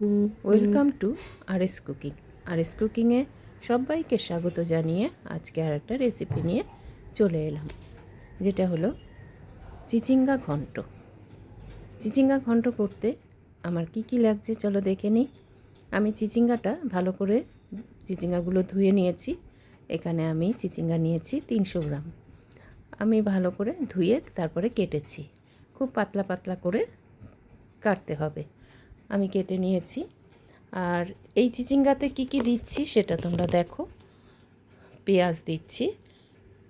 Welcome to R S cooking R S কুকিংয়ে সবাইকে স্বাগত জানিয়ে আজকে আর একটা রেসিপি নিয়ে চলে এলাম, যেটা হলো চিচিঙ্গা ঘন্ট। চিচিঙ্গা ঘন্ট করতে আমার কি কি লাগছে চলো দেখে নিই। আমি চিচিঙ্গাটা ভালো করে চিচিঙ্গাগুলো ধুয়ে নিয়েছি। এখানে আমি চিচিঙ্গা নিয়েছি তিনশো গ্রাম। আমি ভালো করে ধুয়ে তারপরে কেটেছি। খুব পাতলা পাতলা করে কাটতে হবে। আমি কেটে নিয়েছি। আর এই চিচিঙ্গাতে কি কি দিচ্ছি সেটা তোমরা দেখো। পেঁয়াজ দিচ্ছি,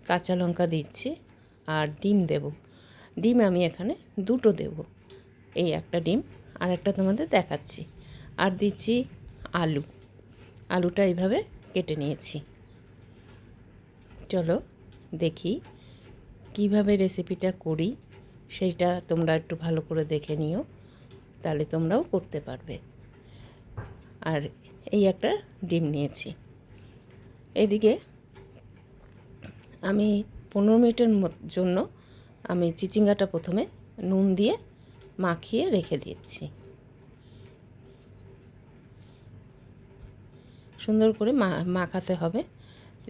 কাঁচা লঙ্কা দিচ্ছি আর ডিম দেব। ডিম আমি এখানে দুটো দেব। এই একটা ডিম, আর একটা তোমাদের দেখাচ্ছি। আর দিচ্ছি আলু। আলুটা এইভাবে কেটে নিয়েছি। চলো দেখি কীভাবে রেসিপিটা করি সেইটা তোমরা একটু ভালো করে দেখে নিও। তাহলে তোমরাও করতে পারবে। আর এই একটা ডিম নিয়েছি। এদিকে আমি পনেরো মিনিটের জন্য আমি চিচিঙ্গাটা প্রথমে নুন দিয়ে মাখিয়ে রেখে দিচ্ছি। সুন্দর করে মাখাতে হবে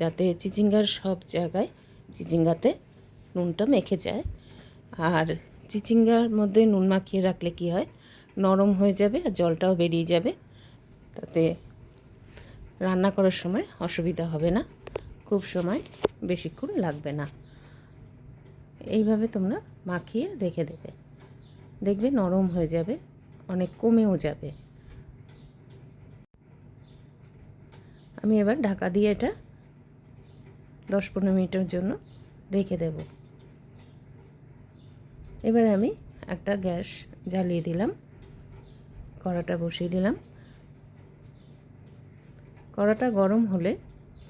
যাতে চিচিঙ্গার সব জায়গায় চিচিঙ্গাতে নুনটা মেখে যায়। আর চিচিঙ্গার মধ্যে নুন মাখিয়ে রাখলে কি হয়? নরম হয়ে যাবে আর জলটাও বেরিয়ে যাবে। তাতে রান্না করার সময় অসুবিধা হবে না। খুব সময় বেশিক্ষণ লাগবে না। এইভাবে তোমরা মাখিয়ে রেখে দেবে। দেখবে নরম হয়ে যাবে, অনেক কমেও যাবে। আমি এবার ঢাকা দিয়ে এটা দশ পনেরো মিনিটের জন্য রেখে দেব। এবার আমি একটা গ্যাস জ্বালিয়ে দিলাম। কড়াটা বসিয়ে দিলাম। কড়াটা গরম হলে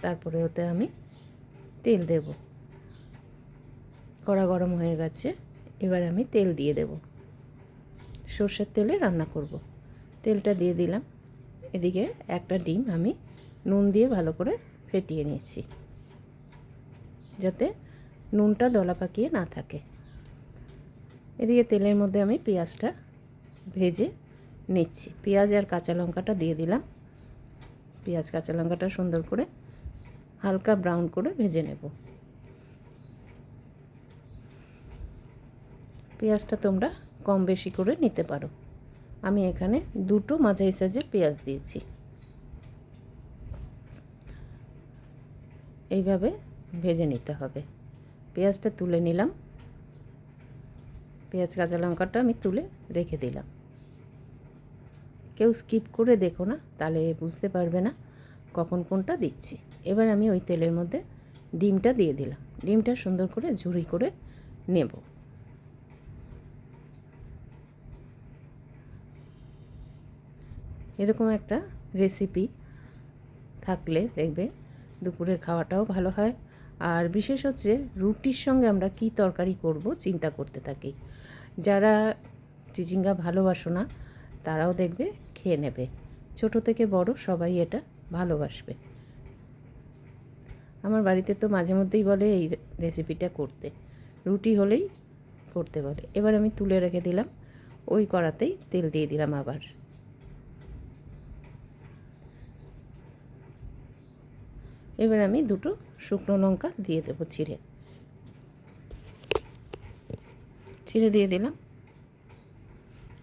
তারপরে ওতে আমি তেল দেব। কড়া গরম হয়ে গেছে, এবার আমি তেল দিয়ে দেব। সর্ষের তেলে রান্না করব। তেলটা দিয়ে দিলাম। এদিকে একটা ডিম আমি নুন দিয়ে ভালো করে ফেটিয়ে নিয়েছি, যাতে নুনটা দলা পাকিয়ে না থাকে। এদিকে তেলের মধ্যে আমি পেঁয়াজটা ভেজে নিচ্ছি। পেঁয়াজ আর কাঁচা লঙ্কাটা দিয়ে দিলাম। পেঁয়াজ, কাঁচা লঙ্কাটা সুন্দর করে হালকা ব্রাউন করে ভেজে নেব। পেঁয়াজটা তোমরা কম বেশি করে নিতে পারো। আমি এখানে দুটো মাঝারি সাইজের পেঁয়াজ দিয়েছি। এইভাবে ভেজে নিতে হবে। পেঁয়াজটা তুলে নিলাম। পেঁয়াজ, কাঁচা লঙ্কাটা আমি তুলে রেখে দিলাম। কেউ স্কিপ করে দেখো না, তাহলে বুঝতে পারবে না কখন কোনটা দিচ্ছি। এবার আমি ওই তেলের মধ্যে ডিমটা দিয়ে দিলাম। ডিমটা সুন্দর করে ঝুড়ি করে নেব। এরকম একটা রেসিপি থাকলে দেখবে দুপুরে খাওয়াটাও ভালো হয়। আর বিশেষ হচ্ছে রুটির সঙ্গে আমরা কি তরকারি করব চিন্তা করতে থাকি। যারা চিচিঙ্গা ভালোবাসো না, তারাও দেখবে খেয়ে নেবে। ছোট থেকে বড় সবাই এটা ভালোবাসবে। আমার বাড়িতে তো মাঝে মধ্যেই বলে এই রেসিপিটা করতে। রুটি হলেই করতে বলে। এবার আমি তুলে রেখে দিলাম। ওই কড়াতেই তেল দিয়ে দিলাম আবার। এবার আমি দুটো শুকনো লঙ্কা দিয়ে দেবো ছিঁড়ে। ছিঁড়ে দিয়ে দিলাম।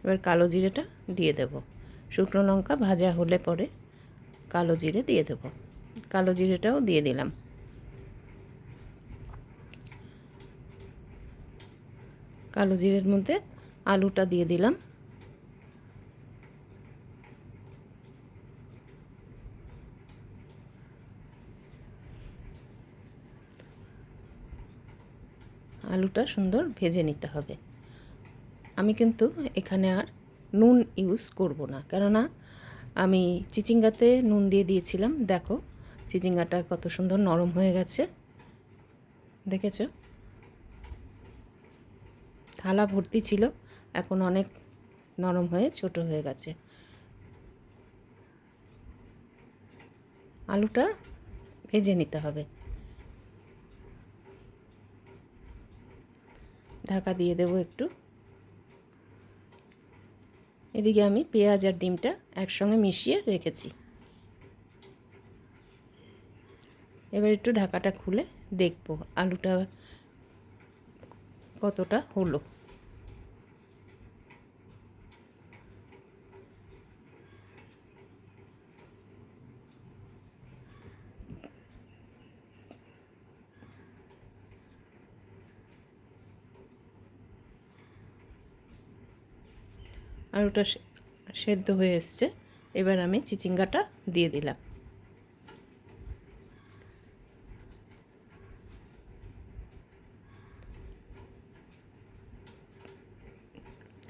এবার কালো জিরেটা দিয়ে দেব। শুকনো লঙ্কা ভাজা হলে পরে কালো জিরে দিয়ে দেবো। কালো জিরেটাও দিয়ে দিলাম। কালো জিরের মধ্যে আলুটা দিয়ে দিলাম। আলুটা সুন্দর ভেজে নিতে হবে। আমি কিন্তু এখানে আর নুন ইউজ করব না। কেননা আমি চিচিঙ্গাতে নুন দিয়ে দিয়েছিলাম। দেখো, চিচিঙ্গাটা কত সুন্দর নরম হয়ে গেছে। দেখেছ? থালা ভর্তি ছিল, এখন অনেক নরম হয়ে ছোট হয়ে গেছে। আলুটা ভেজে নিতে হবে। ঢাকা দিয়ে দেবো একটু। এদিকে আমি পেঁয়াজ আর ডিমটা একসঙ্গে মিশিয়ে রেখেছি। এবার একটু ঢাকাটা খুলে দেখব আলুটা কতটা হলো। আলুটা সে- সেদ্ধ হয়ে এসছে। এবার আমি চিচিঙ্গাটা দিয়ে দিলাম।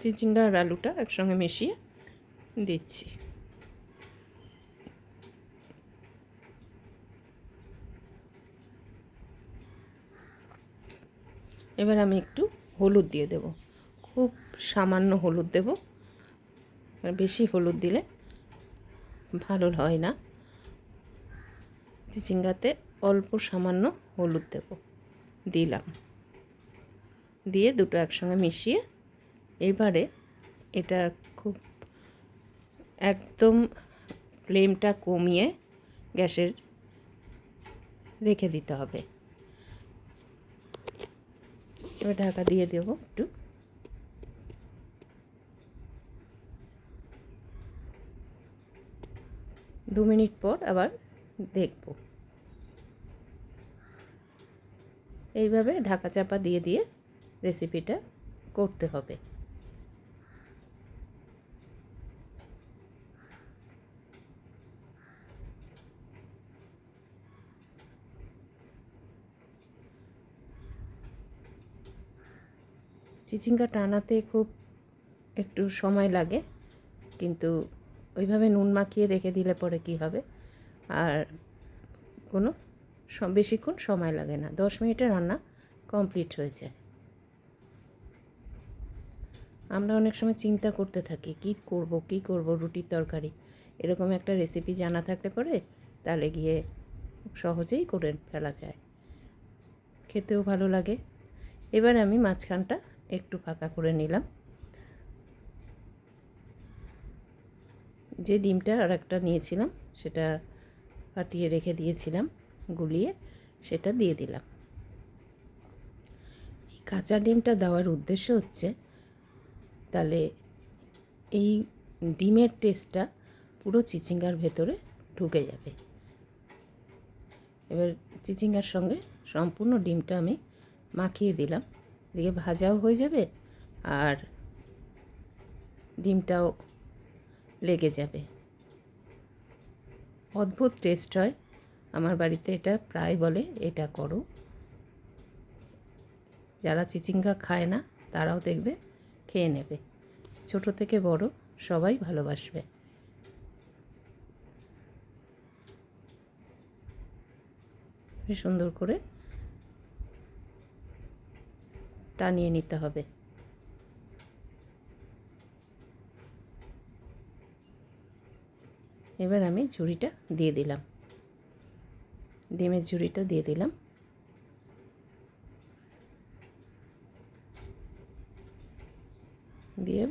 চিচিঙ্গা আর আলুটা একসঙ্গে মিশিয়ে দিচ্ছি। এবার আমি একটু হলুদ দিয়ে দেব। খুব সামান্য হলুদ দেব। আর বেশি হলুদ দিলে ভালো হয় না। চিচিঙ্গাতে অল্প সামান্য হলুদ দেব। দিলাম। দিয়ে দুটো একসঙ্গে মিশিয়ে এবারে এটা খুব একদম ফ্লেমটা কমিয়ে গ্যাসের রেখে দিতে হবে। এবার ঢাকা দিয়ে দেবো একটু। দু মিনিট পর আবার দেখব। এইভাবে ঢাকা চাপা দিয়ে দিয়ে রেসিপিটা করতে হবে। চিচিঙ্গা টানাতে খুব একটু সময় লাগে, কিন্তু ওইভাবে নুন মাখিয়ে রেখে দিলে পরে কি হবে? আর কোনো বেশিক্ষণ সময় লাগে না। দশ মিনিটে রান্না কমপ্লিট হয়ে যায়। আমরা অনেক সময় চিন্তা করতে থাকি, কি করব কি করব, রুটির তরকারি। এরকম একটা রেসিপি জানা থাকলে পরে তাহলে গিয়ে সহজেই করে ফেলা যায়। খেতেও ভালো লাগে। এবার আমি মাঝখানটা একটু ফাঁকা করে নিলাম। যে ডিমটা আর একটা নিয়েছিলাম, সেটা ফাটিয়ে রেখে দিয়েছিলাম, গুলিয়ে, সেটা দিয়ে দিলাম। এই কাঁচা ডিমটা দেওয়ার উদ্দেশ্য হচ্ছে, তাহলে এই ডিমের টেস্টটা পুরো চিচিঙ্গার ভেতরে ঢুকে যাবে। এবার চিচিঙ্গার সঙ্গে সম্পূর্ণ ডিমটা আমি মাখিয়ে দিলাম। এদিকে ভাজাও হয়ে যাবে আর ডিমটাও লেগে যাবে। অদ্ভুত টেস্ট হয়। আমার বাড়িতে এটা প্রায় বলে, এটা করো। যারা চিচিঙ্গা খায় না, তারাও দেখবে, খেয়ে নেবে। ছোট থেকে বড়, সবাই ভালোবাসবে। সুন্দর করে টানিয়ে নিতে হবে। এবার আমি ঝুড়িটা দিয়ে দিলাম। ডিমের ঝুড়িটা দিয়ে দিলাম। দিয়ে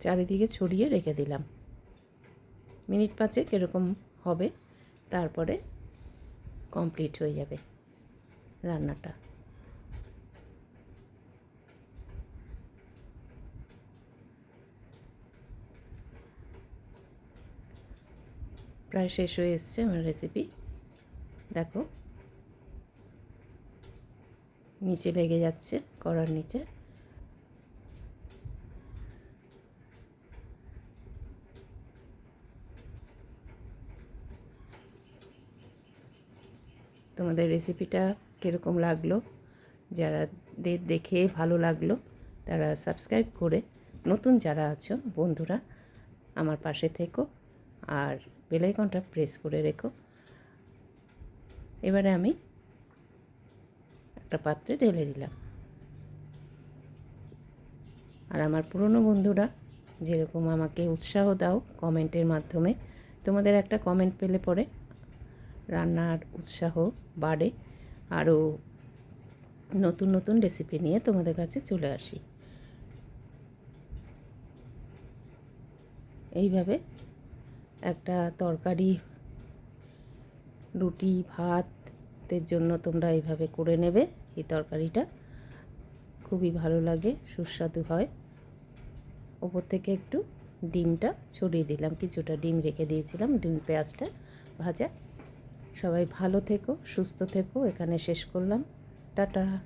চারিদিকে ছড়িয়ে রেখে দিলাম। মিনিট পাঁচে এরকম হবে, তারপরে কমপ্লিট হয়ে যাবে রান্নাটা। প্রায় শেষ হয়ে এসছে আমার রেসিপি দেখো। নিচে লেগে যাচ্ছে কড়ার নিচে। তোমাদের রেসিপিটা কীরকম লাগল? যারা দেখে ভালো লাগল, তারা সাবস্ক্রাইব করে। নতুন যারা আছো, বন্ধুরা, আমার পাশে থেকো। আর বেলাইকনটা প্রেস করে রেখো। এবারে আমি একটা পাত্রে ঢেলে দিলাম আর আমার পুরনো বন্ধুরা, যেরকম আমাকে উৎসাহ দাও কমেন্টের মাধ্যমে, তোমাদের একটা কমেন্ট পেলে পরে রান্নার উৎসাহ বাড়ে। আরও নতুন নতুন রেসিপি নিয়ে তোমাদের কাছে চলে আসি। এইভাবে একটা তরকারি, রুটি, ভাতের জন্য তোমরা এইভাবে করে নেবে এই তরকারিটা। খুবই ভালো লাগে, সুস্বাদু হয়। ওপর থেকে একটু ডিমটা ছড়িয়ে দিলাম, কিছুটা ডিম রেখে দিয়েছিলাম, ডিম পেঁয়াজটা ভাজা। সবাই ভালো থেকো, সুস্থ থেকো, এখানে শেষ করলাম। টাটা।